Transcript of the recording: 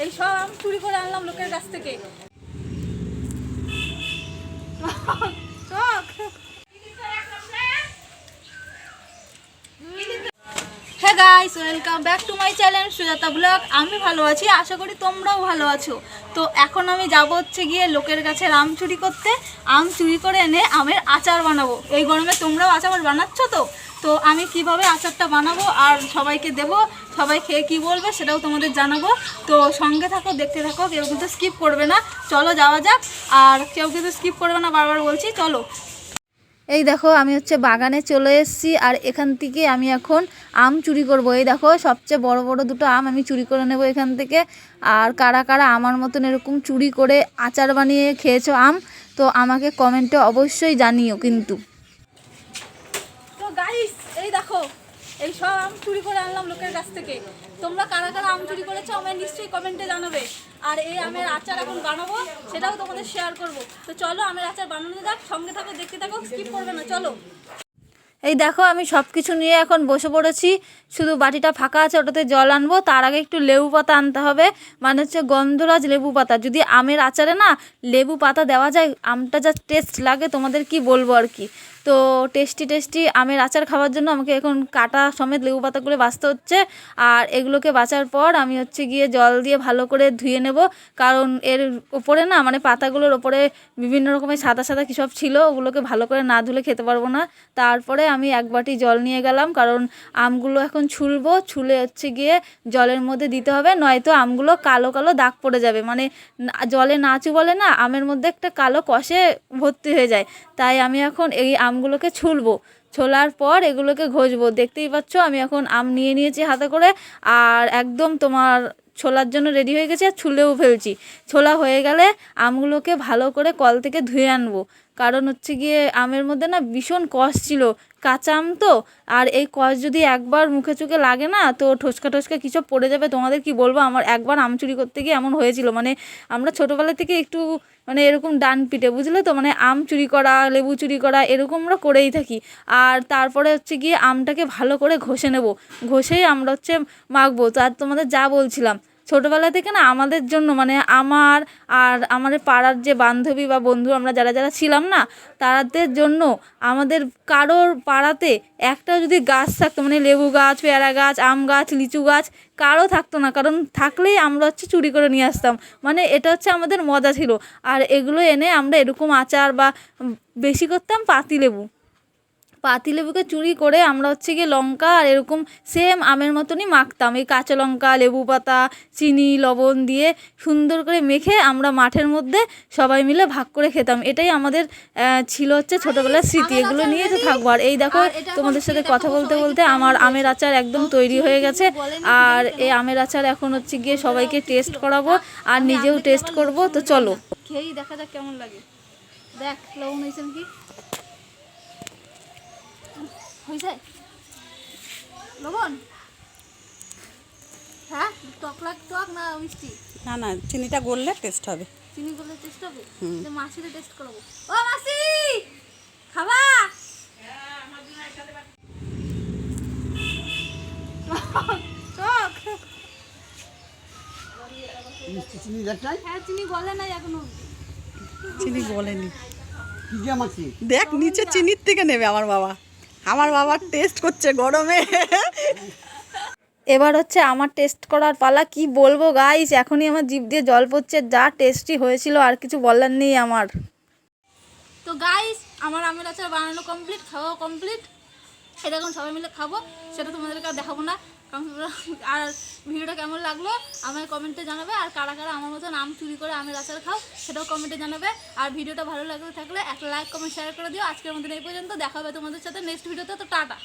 এই সব আম চুরি করে আনলাম লোকের কাছ থেকে চক হ্যাঁ guys welcome back to my channel Sujata vlog আমি ভালো আছি, আশা করি তোমরাও ভালো আছো। তো এখন আমি যাব হচ্ছে গিয়ে লোকের কাছে আম চুরি করতে। আম চুরি করে এনে আমের আচার বানাবো। এই গরমে তোমরাও আচার বানাচ্ছ তো? তো আমি কীভাবে আচারটা বানাবো আর সবাইকে দেবো, সবাই খেয়ে কি বলবে সেটাও তোমাদের জানাব। তো সঙ্গে থাকো, দেখতে থাকো, কেউ কিন্তু স্কিপ করবে না। চলো যাওয়া যাক। আর কেউ কিন্তু স্কিপ করবে না, বারবার বলছি, চলো। এই দেখো, আমি হচ্ছে বাগানে চলে এসেছি, আর এখান থেকে আমি এখন আম চুরি করব। এই দেখো, সবচেয়ে বড় বড় দুটো আম আমি চুরি করে নেব এখান থেকে। আর কারা কারা আমার মতন এরকম চুরি করে আচার বানিয়ে খেয়েছো আম, তো আমাকে কমেন্টে অবশ্যই জানিও কিন্তু তো গাইস এই দেখো এই সব আম চুরি করে আনলাম লোকের কাছ থেকে। তোমরা কারা কারা আম চুরি করেছ আমায় নিশ্চয়ই কমেন্টে জানাবে। আর এই আমের আচার এখন বানাবো, সেটাও তোমাদের শেয়ার করব। তো চলো আমের আচার বানানো যাক, সঙ্গে থাকো, দেখতে থাকো স্কিপ করবে না, চলো। এই দেখো, আমি সব কিছু নিয়ে এখন বসে পড়েছি। শুধু বাটিটা ফাঁকা আছে, ওটাতে জল আনব। তার আগে একটু লেবু পাতা আনতে হবে। মানে হচ্ছে গন্ধরাজ লেবু পাতা। যদি আমের আচারে না লেবু পাতা দেওয়া যায়, আমটা যা টেস্ট লাগে, তোমাদের কি বলব আর কি? তো টেস্টি টেস্টি আমের আচার খাওয়ার জন্য আমাকে এখন কাটা সমেত লেবু পাতাগুলো বাঁচতে হচ্ছে। আর এগুলোকে বাঁচার পর আমি হচ্ছে গিয়ে জল দিয়ে ভালো করে ধুয়ে নেব। কারণ এর ওপরে না মানে পাতাগুলোর ওপরে বিভিন্ন রকমের সাদা সাদা কী সব ছিল, ওগুলোকে ভালো করে না ধুলে খেতে পারব না। তারপরে আমি এক বাটি জল নিয়ে গেলাম, কারণ আমগুলো এখন ছুলবো, ছুলে হচ্ছে গিয়ে জলের মধ্যে দিতে হবে, নয়তো আমগুলো কালো কালো দাগ পড়ে যাবে। মানে না- জলে নাচু বলে না, আমের মধ্যে একটা কালো কষে ভর্তি হয়ে যায়। তাই আমি এখন এই আমগুলোকে ছুলবো। ছোলার পর এগুলোকে ঘষবো। দেখতেই পাচ্ছ, আমি এখন আম নিয়ে নিয়েছি হাতে করে আর একদম তোমার ছোলার জন্য রেডি হয়ে গেছে আর ছুলেও ফেলছি। ছোলা হয়ে গেলে আমগুলোকে ভালো করে কল থেকে ধুয়ে আনব। কারণ হচ্ছে গিয়ে, আমের মধ্যে না ভীষণ কষ ছিল। কাঁচা আম তো? আর এই কষ যদি একবার মুখে চুকে লাগে না, তো ঠোসকা ঠোসকা কী সব পড়ে যাবে? তোমাদের কি বলব? আমার একবার আম চুরি করতে গিয়ে এমন হয়েছিল। মানে আমরা ছোটোবেলা থেকে একটু মানে এরকম ডান পিটে বুঝলে তো? মানে আম চুরি করা, লেবু চুরি করা, এরকম আমরা করেই থাকি। আর তারপরে হচ্ছে গিয়ে আমটাকে ভালো করে ঘষে নেব। ঘষেই আমরা হচ্ছে মাখবো। তো আর তোমাদের যা বলছিলাম ছোটোবেলা থেকে না আমাদের জন্য মানে আমার আর আমাদের পাড়ার যে বান্ধবী বা বন্ধু আমরা যারা যারা ছিলাম না, তাদের জন্য আমাদের কারোর পাড়াতে একটা যদি গাছ থাকতো মানে লেবু গাছ, পেয়ারা গাছ, আম গাছ, লিচু গাছ, কারও থাকতো না। কারণ থাকলেই আমরা হচ্ছে চুরি করে নিয়ে আসতাম। মানে এটা হচ্ছে আমাদের মজা ছিল। আর এগুলো এনে আমরা এরকম আচার বা বেশি করতাম পাতিলেবু পাতিলেবুকে চুরি করে আমরা হচ্ছে গিয়ে লঙ্কা আর এরকম সেম আমের মতনই মাখতাম। এই কাঁচা লঙ্কা লেবু পাতা চিনি লবণ দিয়ে সুন্দর করে মেখে আমরা মাঠের মধ্যে সবাই মিলে ভাগ করে খেতাম। এটাই আমাদের ছিল হচ্ছে ছোটোবেলার স্মৃতি। এগুলো নিয়ে তো থাকব। আর এই দেখো তোমাদের সাথে কথা বলতে বলতে আমার আমের আচার একদম তৈরি হয়ে গেছে। আর এই আমের আচার এখন হচ্ছে গিয়ে সবাইকে টেস্ট করাবো আর নিজেও টেস্ট করব তো চলো। খেয়েই দেখা যাক কেমন লাগে। দেখ লবণ হয়েছে কি হয়েছে? লবণ? হ্যাঁ টক লাগ টক না মিষ্টি? না না চিনিটা গড়লে টেস্ট হবে। চিনি করলে টেস্ট হবে? তো মাসিরে টেস্ট করাবো। ও মাসি! খাবা? টক। মিষ্টি চিনি হ্যাঁ চিনি গলে নাই এখনও চিনি বলেনি কি দেখ নিচে চিনির থেকে নেবে আমার বাবা। আমার বাবা টেস্ট করছে গরমে। এবার হচ্ছে আমার টেস্ট করার পালা, কি বলব গাইস এখনই আমার জিভ দিয়ে জল পড়ছে, যা টেস্টি হয়েছিল, আর কিছু বলার নেই আমার। তো গাইস আমার আমের আচার বানানো কমপ্লিট খাওয়া কমপ্লিট এটা এখন সবাই মিলে খাব, সেটা তোমাদেরকে আর দেখাবো না। কারণ, আর ভিডিওটা কেমন লাগল আমার কমেন্টে জানাবে, আর কারা কারা আমার মতন আম চুরি করে আমের আচার খাও, সেটাও কমেন্টে জানাবে। আর ভিডিওটা ভালো লাগলে থাকলে একটা লাইক কমেন্ট শেয়ার করে দিও। আজকের মধ্যে এই পর্যন্ত দেখাবে তোমাদের সাথে নেক্সট ভিডিওতে তো টাটা।